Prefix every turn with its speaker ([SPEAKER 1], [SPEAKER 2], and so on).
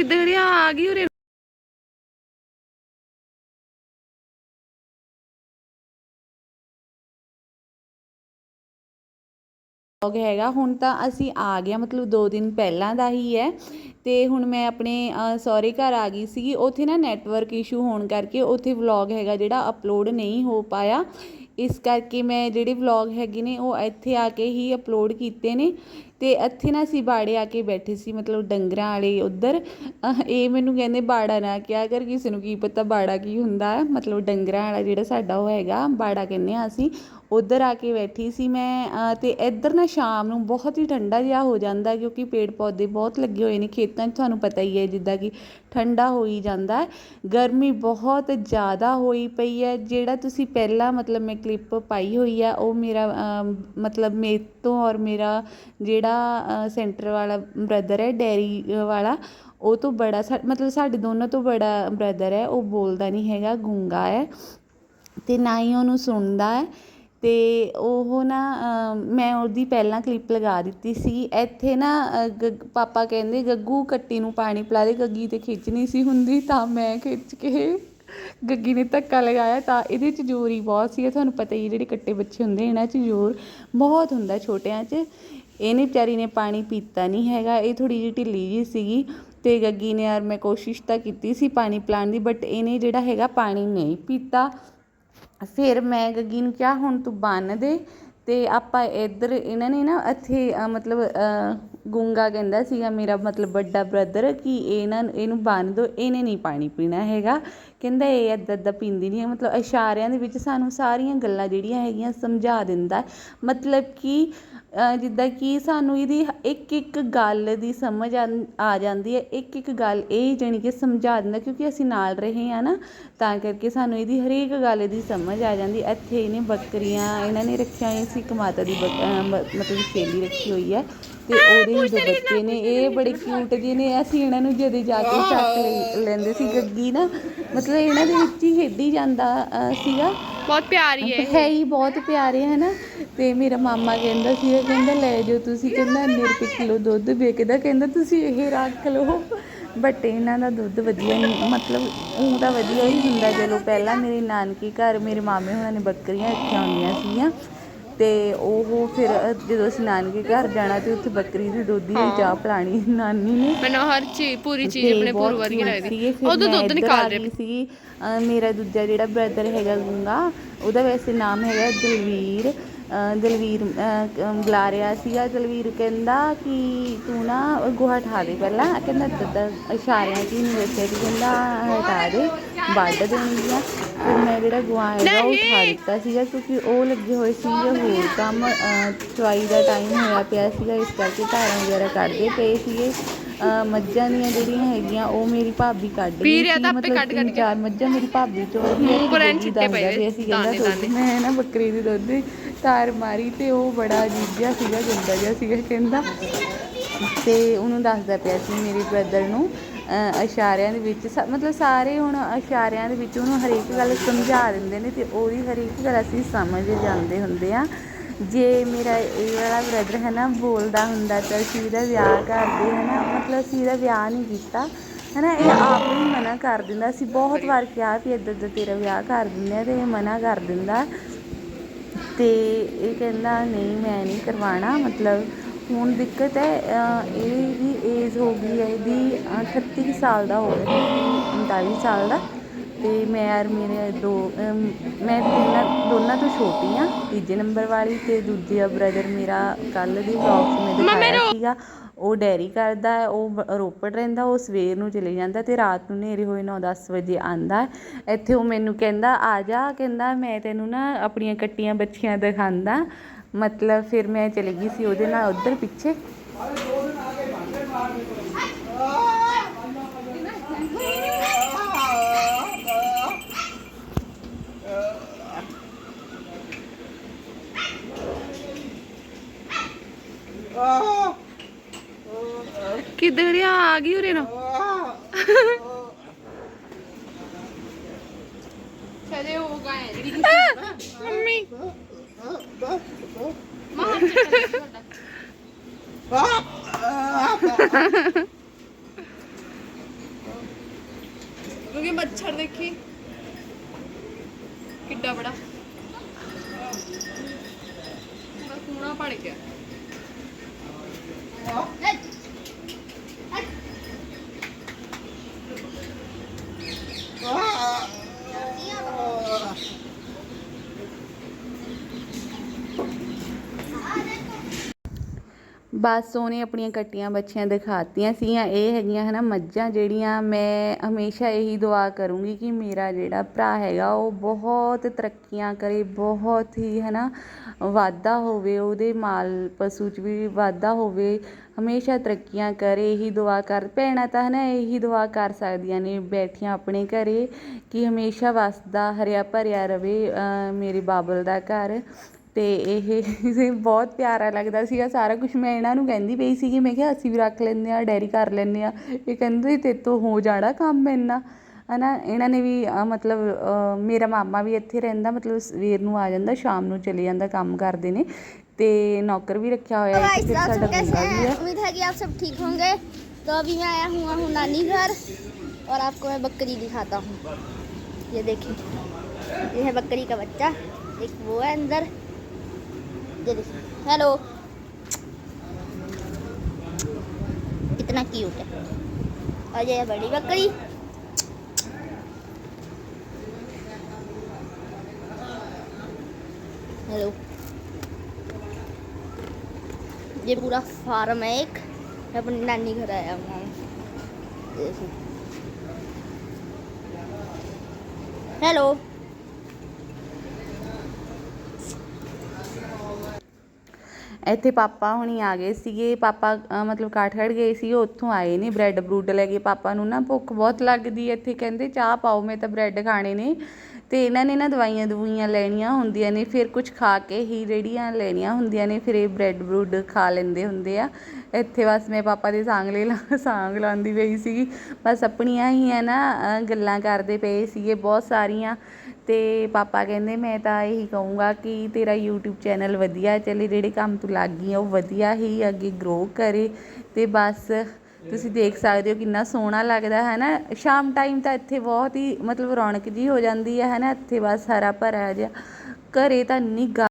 [SPEAKER 1] ਕਿੱਧਰ ਆ ਆ ਗਈ ਉਰੇ।
[SPEAKER 2] ਵਲੌਗ ਹੈਗਾ ਹੁਣ ਤਾਂ ਅਸੀਂ ਆ ਗਿਆ ਮਤਲਬ 2 ਦਿਨ ਪਹਿਲਾਂ ਦਾ ਹੀ ਹੈ। ਤੇ ਹੁਣ ਮੈਂ ਆਪਣੇ ਅ, ਸਹੁਰੇ ਘਰ ਆ ਗਈ ਸੀਗੀ। ਉੱਥੇ ਨਾ ਨੈਟਵਰਕ ਇਸ਼ੂ ਹੋਣ ਕਰਕੇ ਉੱਥੇ ਵਲੌਗ ਹੈਗਾ ਜਿਹੜਾ ਅਪਲੋਡ ਨਹੀਂ ਹੋ ਪਾਇਆ। ਇਸ ਕਰਕੇ ਮੈਂ ਜਿਹੜੇ ਵਲੌਗ ਹੈਗੇ ਨੇ ਉਹ ਇੱਥੇ ਆ ਕੇ ਹੀ ਅਪਲੋਡ ਕੀਤੇ ਨੇ ਤੇ ਇੱਥੇ ਨਾ ਅਸੀਂ ਬਾੜੇ ਆ ਕੇ ਬੈਠੇ ਸੀ, ਮਤਲਬ ਡੰਗਰਾਂ ਵਾਲੇ ਉੱਧਰ। ਇਹ ਮੈਨੂੰ ਕਹਿੰਦੇ ਬਾੜਾ ਨਾ ਕਿਹਾ ਕਰ, ਕਿਸੇ ਨੂੰ ਕੀ ਪਤਾ ਬਾੜਾ ਕੀ ਹੁੰਦਾ। ਮਤਲਬ ਡੰਗਰਾਂ ਵਾਲਾ ਜਿਹੜਾ ਸਾਡਾ ਉਹ ਹੈਗਾ, ਬਾੜਾ ਕਹਿੰਦੇ ਆ ਅਸੀਂ। ਉੱਧਰ ਆ ਕੇ ਬੈਠੀ ਸੀ ਮੈਂ ਅਤੇ ਇੱਧਰ ਨਾ ਸ਼ਾਮ ਨੂੰ ਬਹੁਤ ਹੀ ਠੰਡਾ ਜਿਹਾ ਹੋ ਜਾਂਦਾ ਕਿਉਂਕਿ ਪੇੜ ਪੌਦੇ ਬਹੁਤ ਲੱਗੇ ਹੋਏ ਨੇ, ਖੇਤਾਂ 'ਚ ਤੁਹਾਨੂੰ ਪਤਾ ਹੀ ਹੈ ਜਿੱਦਾਂ ਕਿ ਠੰਡਾ ਹੋਈ ਜਾਂਦਾ ਗਰਮੀ ਬਹੁਤ ਜ਼ਿਆਦਾ ਹੋਈ ਪਈ ਹੈ, ਜਿਹੜਾ ਤੁਸੀਂ ਪਹਿਲਾਂ ਮਤਲਬ ਮੈਂ ਕਲਿੱਪ ਪਾਈ ਹੋਈ ਆ, ਉਹ ਮੇਰਾ ਮਤਲਬ ਮੇਰੇ ਤੋਂ ਔਰ ਮੇਰਾ ਜਿਹੜਾ ਸੈਂਟਰ ਵਾਲਾ ਬ੍ਰਦਰ ਹੈ ਡੈਰੀ ਵਾਲਾ, ਉਹ ਤੋਂ ਬੜਾ ਸਾ- ਮਤਲਬ ਸਾਡੇ ਦੋਨੋਂ ਤੋਂ ਬੜਾ ਬ੍ਰਦਰ ਹੈ, ਉਹ ਬੋਲਦਾ ਨਹੀਂ ਹੈਗਾ, ਗੂੰਗਾ ਹੈ। ਤੇ ਨਾ ਹੀ ਉਹਨੂੰ ਸੁਣਦਾ ਹੈ। ਤੇ ਉਹ ਨਾ ਮੈਂ ਉਹਦੀ ਪਹਿਲਾਂ ਕਲਿੱਪ ਲਗਾ ਦਿੱਤੀ ਸੀ। ਇੱਥੇ ਨਾ ਗ- ਪਾਪਾ ਕਹਿੰਦੇ, ਗੱਗੂ, ਕੱਟੀ ਨੂੰ ਪਾਣੀ ਪਿਲਾ ਦੇ, ਗੱਗੀ ਤੇ ਖਿੱਚ ਨਹੀਂ ਸੀ ਹੁੰਦੀ। ਤਾਂ ਮੈਂ ਖਿੱਚ ਕੇ ਗੱਗੀ ਨੇ ਧੱਕਾ ਲਗਾਇਆ। ਤਾਂ ਇਹਦੇ 'ਚ ਜ਼ੋਰ ਹੀ ਬਹੁਤ ਸੀ। ਤੁਹਾਨੂੰ ਪਤਾ ਹੀ ਹੈ ਜਿਹੜੇ ਕੱਟੇ ਬੱਚੇ ਹੁੰਦੇ, ਇਹਨਾਂ 'ਚ ਜ਼ੋਰ ਬਹੁਤ ਹੁੰਦਾ ਛੋਟਿਆਂ 'ਚ। ਇਹਨੇ ਵਿਚਾਰੀ ਨੇ ਪਾਣੀ ਪੀਤਾ ਨਹੀਂ ਹੈਗਾ। ਇਹ ਥੋੜੀ ਜਿਹੀ ਢਿੱਲੀ ਜਿਹੀ ਸੀਗੀ ਤੇ ਗੱਗੀ ਨੇ ਯਾਰ ਮੈਂ ਕੋਸ਼ਿਸ਼ ਤਾਂ ਕੀਤੀ ਸੀ ਪਾਣੀ ਪਿਲਾਉਣ ਦੀ ਬਟ ਇਹਨੇ ਜਿਹੜਾ ਹੈਗਾ ਪਾਣੀ ਨਹੀਂ ਪੀਤਾ। ਫਿਰ ਮੈਂ ਗੱਗੀ ਨੂੰ ਕਿਹਾ ਹੁਣ ਤੂੰ ਬੰਨ ਦੇ? ਅਤੇ ਆਪਾਂ ਇੱਧਰ ਇਹਨਾਂ ਨੇ ਨਾ ਇੱਥੇ ਮਤਲਬ ਗੂੰਗਾ ਕਹਿੰਦਾ ਸੀਗਾ, ਮੇਰਾ ਮਤਲਬ ਵੱਡਾ ਬ੍ਰਦਰ ਕਿ ਇਹਨਾਂ ਇਹਨੂੰ ਬੰਨ ਦੋ, ਇਹਨੇ ਨਹੀਂ ਪਾਣੀ ਪੀਣਾ ਹੈਗਾ। ਕਹਿੰਦਾ, ਇਹ ਇੱਦਾਂ ਇੱਦਾਂ ਪੀਂਦੀ ਨਹੀਂ ਹੈ। ਮਤਲਬ ਇਸ਼ਾਰਿਆਂ ਦੇ ਵਿੱਚ ਸਾਨੂੰ ਸਾਰੀਆਂ ਗੱਲਾਂ ਜਿਹੜੀਆਂ ਹੈਗੀਆਂ ਸਮਝਾ ਦਿੰਦਾ ਮਤਲਬ ਕਿ ਜਿੱਦਾਂ ਕਿ ਸਾਨੂੰ ਇਹਦੀ ਇੱਕ ਇੱਕ ਗੱਲ ਦੀ ਸਮਝ ਆਂ- ਆ ਜਾਂਦੀ ਹੈ। ਇੱਕ ਇੱਕ ਗੱਲ ਇਹ ਜਾਣੀ ਕਿ ਸਮਝਾ ਦਿੰਦਾ ਕਿਉਂਕਿ ਅਸੀਂ ਨਾਲ ਰਹੇ ਹਾਂ ਨਾ, ਤਾਂ ਕਰਕੇ ਸਾਨੂੰ ਇਹਦੀ ਹਰੇਕ ਗੱਲ ਦੀ ਸਮਝ ਆ ਜਾਂਦੀ। ਇੱਥੇ ਇਹਨੇ ਬੱਕਰੀਆਂ, ਇਹਨਾਂ ਨੇ ਰੱਖੀਆਂ ਹੋਈਆਂ ਸੀ, ਇੱਕ ਮਾਤਾ ਦੀ ਬੱਕ- ਮਤਲਬ ਛੇਲੀ ਰੱਖੀ ਹੋਈ ਹੈ ਤੇ ਉਹਦੇ ਹੀ ਦੋ ਬੱਚੇ ਨੇ। ਇਹ ਬੜੇ ਕਿਊਟ ਜਿਹੇ ਨੇ। ਅਸੀਂ ਇਹਨਾਂ ਨੂੰ ਜਦੇ ਜਾ ਕੇ ਚੱਕ ਲੈਂਦੇ ਸੀ ਗੱਗੀ ਨਾ, ਮਤਲਬ ਇਹਨਾਂ ਦੇ ਵਿੱਚ ਹੀ ਖੇਡੀ ਜਾਂਦਾ ਸੀਗਾ।
[SPEAKER 1] ਬਹੁਤ ਪਿਆਰੀ ਹੈ
[SPEAKER 2] ਹੈ ਹੀ, ਬਹੁਤ ਪਿਆਰੇ ਹੈ ਨਾ ਤੇ ਮੇਰਾ ਮਾਮਾ ਕਹਿੰਦਾ ਸੀ ਕਹਿੰਦਾ, ਲੈ ਜਾਓ ਤੁਸੀਂ। ਕਹਿੰਦਾ ਇੰਨੇ ਰੁਪਏ ਕਿਲੋ ਦੁੱਧ ਵਿਕਦਾ ਕਹਿੰਦਾ, ਤੁਸੀਂ ਇਹ ਰੱਖ ਲਓ। ਬਟ ਇਹਨਾਂ ਦਾ ਦੁੱਧ ਵਧੀਆ ਨਹੀਂ ਮਤਲਬ ਉਹ ਤਾਂ ਵਧੀਆ ਹੀ ਹੁੰਦਾ। ਚਲੋ, ਪਹਿਲਾਂ ਮੇਰੇ ਨਾਨਕੀ ਘਰ, ਮੇਰੇ ਮਾਮੇ ਹੋਣਾ ਨੇ ਬੱਕਰੀਆਂ ਰੱਖੀਆਂ ਹੁੰਦੀਆਂ ਸੀਗੀਆਂ। ਤੇ ਉਹ ਫਿਰ ਜਦੋਂ ਅਸੀਂ ਨਾਨਕੇ ਘਰ ਜਾਣਾ ਤੇ ਉੱਥੇ ਬੱਕਰੀ ਦੀ ਦੁੱਧ ਦੀ ਚਾਹ ਪਿਲਾਣੀ ਨਾਨੀ ਨੇ।
[SPEAKER 1] ਮੈਨੂੰ ਹਰ ਚੀਜ਼ ਪੂਰੀ ਚੀਜ਼ ਆਪਣੇ ਪੂਰ ਵਰਗੀ ਲੱਗਦੀ। ਉਦੋਂ ਦੁੱਧ ਨਿਕਾਲ ਰਹੇ
[SPEAKER 2] ਅਹ ਮੇਰਾ ਦੂਜਾ ਜਿਹੜਾ ਬ੍ਰਦਰ ਹੈਗਾ ਗੁੰਗਾ ਉਹਦਾ ਵੈਸੇ ਨਾਮ ਹੈਗਾ ਦਲਵੀਰ। ਦਲਵੀਰ ਕ- ਬੁਲਾ ਰਿਹਾ ਸੀਗਾ। ਦਲਵੀਰ ਕਹਿੰਦਾ ਕਿ ਤੂੰ ਨਾ ਗੋਹਾ ਠਾ ਦੇ ਪਹਿਲਾਂ। ਕਹਿੰਦਾ ਇਸ਼ਾਰਿਆਂ ਹੀ ਨਹੀਂ ਦੱਸਿਆ ਕਿ ਕਹਿੰਦਾ ਹਟਾ ਦੇ। ਵੱਢ ਦੇਣਗੀਆਂ ਫਿਰ ਮੈਂ ਜਿਹੜਾ ਗੋਹਾ ਹੈਗਾ ਉਹ ਉਠਾ ਦਿੱਤਾ ਸੀਗਾ ਕਿਉਂਕਿ ਉਹ ਲੱਗੇ ਹੋਏ ਸੀਗੇ ਹੋਰ ਕੰਮ ਚੁਆਈ ਦਾ ਟਾਈਮ ਹੋਇਆ ਪਿਆ ਸੀਗਾ ਇਸ ਕਰਕੇ ਧਾਰਾਂ ਵਗੈਰਾ ਕੱਢਦੇ ਪਏ ਸੀਗੇ। ਮੱਝਾਂ ਦੀਆਂ ਜਿਹੜੀਆਂ ਹੈਗੀਆਂ ਉਹ ਮੇਰੀ ਭਾਬੀ ਕੱਢ ਰਿਹਾ ਸੀ। ਮਤਲਬ
[SPEAKER 1] ਕੱਢ ਕੱਢ
[SPEAKER 2] ਤਿੰਨ ਚਾਰ ਮੱਝਾਂ ਮੇਰੀ ਭਾਬੀ ਚੋਂ
[SPEAKER 1] ਪਰ ਛਿੱਟੇ ਪਏ
[SPEAKER 2] ਅਸੀਂ ਕਹਿੰਦਾ
[SPEAKER 1] ਦਾਣੇ,
[SPEAKER 2] ਦੁੱਧ ਮੈਂ ਨਾ ਬੱਕਰੀ ਦੀ ਦੁੱਧ ਦੀ ਤਾਰ ਮਾਰੀ ਤੇ ਉਹ ਬੜਾ ਅਜੀਬ ਜਿਹਾ ਸੀਗਾ ਗੰਦਾ ਜਿਹਾ ਸੀਗਾ ਕਹਿੰਦਾ। ਤੇ ਉਹਨੂੰ ਦੱਸਦਾ ਪਿਆ ਸੀ ਮੇਰੇ ਬ੍ਰਦਰ ਨੂੰ ਇਸ਼ਾਰਿਆਂ ਦੇ ਵਿੱਚ ਸ- ਮਤਲਬ ਸਾਰੇ ਹੁਣ ਇਸ਼ਾਰਿਆਂ ਦੇ ਵਿੱਚ ਉਹਨੂੰ ਹਰੇਕ ਗੱਲ ਸਮਝਾ ਦਿੰਦੇ ਨੇ ਤੇ ਉਹਦੀ ਹਰੇਕ ਗੱਲ ਅਸੀਂ ਸਮਝ ਜਾਂਦੇ ਹੁੰਦੇ ਆ। ਜੇ ਮੇਰਾ ਇਹ ਵਾਲਾ ਬ੍ਰਦਰ ਹੈ ਨਾ ਬੋਲਦਾ ਹੁੰਦਾ ਤਾਂ ਅਸੀਂ ਇਹਦਾ ਵਿਆਹ ਕਰਦੇ ਹੈ ਨਾ, ਮਤਲਬ ਅਸੀਂ ਇਹਦਾ ਵਿਆਹ ਨਹੀਂ ਕੀਤਾ। ਹੈ ਨਾ, ਇਹ ਆਪ ਹੀ ਮਨਾ ਕਰ ਦਿੰਦਾ। ਅਸੀਂ ਬਹੁਤ ਵਾਰ ਕਿਹਾ ਵੀ ਇੱਦਾਂ ਇੱਦਾਂ ਤੇਰਾ ਵਿਆਹ ਕਰ ਦਿੰਦੇ ਆ ਤੇ ਇਹ ਮਨਾ ਕਰ ਦਿੰਦਾ। ਤੇ ਇਹ ਕਹਿੰਦਾ, ਨਹੀਂ, ਮੈਂ ਨਹੀਂ ਕਰਵਾਉਣਾ। ਮਤਲਬ ਹੁਣ ਦਿੱਕਤ ਹੈ ਇਹ ਹੋ ਗਈ ਹੈ ਇਹਦੀ ਅਹ 38 ਕੁ ਸਾਲ ਦਾ ਹੋ ਗਿਆ 39 ਸਾਲ ਦਾ। ਤੇ ਮੈਂ ਯਾਰ ਮੇਰੇ ਦੋ ਮੈਂ ਤਿੰਨਾਂ ਦੋਨਾਂ ਤੋਂ ਛੋਟੀ ਆ ਤੀਜੇ ਨੰਬਰ ਵਾਲੀ ਤੇ ਦੂਜਾ ਬ੍ਰਦਰ ਮੇਰਾ ਕੱਲ ਦੀ ਵਲੌਗ 'ਚ ਮੈਂ ਦਿਖਾਇਆ ਸੀਗਾ। ਉਹ ਡੈਰੀ ਕਰਦਾ ਹੈ, ਉਹ ਰੋਪੜ ਰਹਿੰਦਾ ਉਹ ਸਵੇਰ ਨੂੰ ਚਲੇ ਜਾਂਦਾ ਤੇ ਰਾਤ ਨੂੰ ਹਨੇਰੇ ਹੋਏ 9-10 ਵਜੇ ਆਂਦਾ ਇੱਥੇ ਉਹ ਮੈਨੂੰ ਕਹਿੰਦਾ ਆ ਜਾ ਕਹਿੰਦਾ ਮੈਂ ਤੈਨੂੰ ਨਾ ਆਪਣੀਆਂ ਕੱਟੀਆਂ ਬੱਚੀਆਂ ਦਿਖਾਉਂਦਾ। ਮਤਲਬ ਫਿਰ ਮੈਂ ਚਲੀ ਗਈ ਸੀ ਉਹਦੇ ਨਾਲ ਉੱਧਰ ਪਿੱਛੇ।
[SPEAKER 1] ਕਿੱਧਰ ਆ ਆ ਗਈ ਉਰੇ ਨਾ ਚਲੇ ਹੋ ਗਏ ਜਿਹੜੀ क्योंकि मच्छर देखी। कि बड़ा। पूरा पड़ गया। हाँ।
[SPEAKER 2] ਬਸ ਉਹਨੇ ਆਪਣੀਆਂ ਕੱਟੀਆਂ ਬੱਚੀਆਂ ਦਿਖਾਤੀਆਂ ਸੀਗੀਆਂ। ਇਹ ਹੈਗੀਆਂ ਹਨਾ ਮੱਝਾਂ ਜਿਹੜੀਆਂ ਮੈਂ ਹਮੇਸ਼ਾ ਇਹੀ ਦੁਆ ਕਰੂੰਗੀ ਕਿ ਮੇਰਾ ਜਿਹੜਾ ਭਰਾ ਹੈਗਾ ਉਹ ਬਹੁਤ ਤਰੱਕੀਆਂ ਕਰੇ, ਬਹੁਤ ਹੀ ਹਨਾ ਵਾਧਾ ਹੋਵੇ, ਉਹਦੇ ਮਾਲ ਪਸ਼ੂ 'ਚ ਵੀ ਵਾਧਾ ਹੋਵੇ, ਹਮੇਸ਼ਾ ਤਰੱਕੀਆਂ ਕਰੇ, ਇਹੀ ਦੁਆ ਕਰ। ਭੈਣਾਂ ਤਾਂ ਹਨਾ ਇਹੀ ਦੁਆ ਕਰ ਸਕਦੀਆਂ ਨੇ ਬੈਠੀਆਂ ਆਪਣੇ ਘਰੇ ਕਿ ਹਮੇਸ਼ਾ ਵਸਦਾ, ਹਰਿਆ ਭਰਿਆ ਰਵੇ ਮੇਰੇ ਬਾਬਲ ਦਾ ਘਰ। ਤੇ ਇਹ ਬਹੁਤ ਪਿਆਰਾ ਲੱਗਦਾ ਸੀਗਾ ਸਾਰਾ ਕੁਝ ਮੈਂ ਇਹਨਾਂ ਨੂੰ ਕਹਿੰਦੀ ਪਈ ਸੀਗੀ ਮੈਂ ਕਿਹਾ ਅਸੀਂ ਵੀ ਰੱਖ ਲੈਂਦੇ ਆ ਡੈਰੀ ਕਰ ਲੈਂਦੇ ਆ ਇਹ ਕਹਿੰਦੇ ਤੇ ਤੋਂ ਹੋ ਜਾਣਾ ਕੰਮ ਇੰਨਾ ਹਨਾ ਇਹਨਾਂ ਨੇ ਵੀ ਅਹ, ਮਤਲਬ ਅਹ, ਮੇਰਾ ਮਾਮਾ ਵੀ ਇੱਥੇ ਰਹਿੰਦਾ ਮਤਲਬ ਸਵੇਰ ਨੂੰ ਆ ਜਾਂਦਾ ਸ਼ਾਮ ਨੂੰ ਚਲੇ ਜਾਂਦਾ ਕੰਮ ਕਰਦੇ ਨੇ ਤੇ ਨੌਕਰ ਵੀ ਰੱਖਿਆ ਹੋਇਆ ਹੈ
[SPEAKER 3] गाइस
[SPEAKER 2] ਤੇ ਫਿਰ
[SPEAKER 3] आप
[SPEAKER 2] ਸਾਡਾ
[SPEAKER 3] सब कैसे
[SPEAKER 2] ਗੁੰਗਾ ਵੀ
[SPEAKER 3] हैं
[SPEAKER 2] ਹੈ
[SPEAKER 3] उम्मीद है कि आप सब ठीक होंगे तो अभी मैं आया हुआ हूँ नानी घर और आपको मैं बकरी दिखाता हूँ ये देखिए ये है बकरी का बच्चा एक वो है अंदर ये देखिए हेलो कितना क्यूट है और ये है बड़ी बकरी हेलो ये पूरा फार्म है एक मैं अपनी नानी घर आया हुआ हूँ ये देखो हेलो
[SPEAKER 2] ਇੱਥੇ ਪਾਪਾ ਹੁਣੀ ਆ ਗਏ ਸੀਗੇ, ਪਾਪਾ ਮਤਲਬ ਕਾਠਗੜ੍ਹ ਗਏ ਸੀ ਉੱਥੋਂ ਆਏ ਨੇ ਬ੍ਰੈਡ ਬਰੂਡ ਲੈ ਕੇ। ਪਾਪਾ ਨੂੰ ਨਾ ਭੁੱਖ ਬਹੁਤ ਲੱਗਦੀ ਹੈ ਇੱਥੇ, ਕਹਿੰਦੇ ਚਾਹ ਪਾਓ, ਮੈਂ ਤਾਂ ਬ੍ਰੈਡ ਖਾਣੇ ਨੇ। ਤੇ ਇਹਨਾਂ ਨੇ ਨਾ ਦਵਾਈਆਂ ਦਵਾਈਆਂ ਲੈਣੀਆਂ ਹੁੰਦੀਆਂ ਨੇ, ਫਿਰ ਕੁਝ ਖਾ ਕੇ ਹੀ ਰੇੜੀਆਂ ਲੈਣੀਆਂ ਹੁੰਦੀਆਂ ਨੇ, ਫਿਰ ਇਹ ਬ੍ਰੈਡ ਬਰੂਡ ਖਾ ਲੈਂਦੇ ਹੁੰਦੇ ਆ। ਇੱਥੇ ਬਸ ਮੈਂ ਪਾਪਾ ਦੇ ਸਾਂਗਲੇ ਲਾ ਸਾਂਗ ਲਾਉਂਦੀ ਪਈ ਸੀਗੀ। ਬਸ ਆਪਣੀਆਂ ਹੀ ਹੈ ਨਾ ਗੱਲਾਂ ਕਰਦੇ ਪਏ ਸੀਗੇ, ਬਹੁਤ ਸਾਰੀਆਂ। ਤੇ ਪਾਪਾ ਕਹਿੰਦੇ, ਮੈਂ ਤਾਂ ਇਹੀ ਕਹੂੰਗਾ ਕਿ ਤੇਰਾ YouTube ਚੈਨਲ ਵਧੀਆ ਚੱਲੇ, ਜਿਹੜੇ ਕੰਮ ਤੂੰ ਲੱਗ ਗਈ ਆ, ਉਹ ਵਧੀਆ ਹੀ ਅੱਗੇ ਗਰੋ ਕਰੇ ਤੇ ਬਸ ਤੁਸੀਂ ਦੇਖ ਸਕਦੇ ਹੋ ਕਿੰਨਾ ਸੋਹਣਾ ਲੱਗਦਾ ਹੈ ਨਾ ਸ਼ਾਮ ਟਾਈਮ ਤਾਂ ਇੱਥੇ ਬਹੁਤ ਹੀ ਮਤਲਬ ਰੌਣਕ ਜੀ ਹੋ ਜਾਂਦੀ ਹੈ ਹੈ ਨਾ ਇੱਥੇ ਬਸ ਹਰਾ ਭਰਾ ਜਿਹਾ ਘਰੇ ਤਾਂ ਇੰਨੀ ਗਾ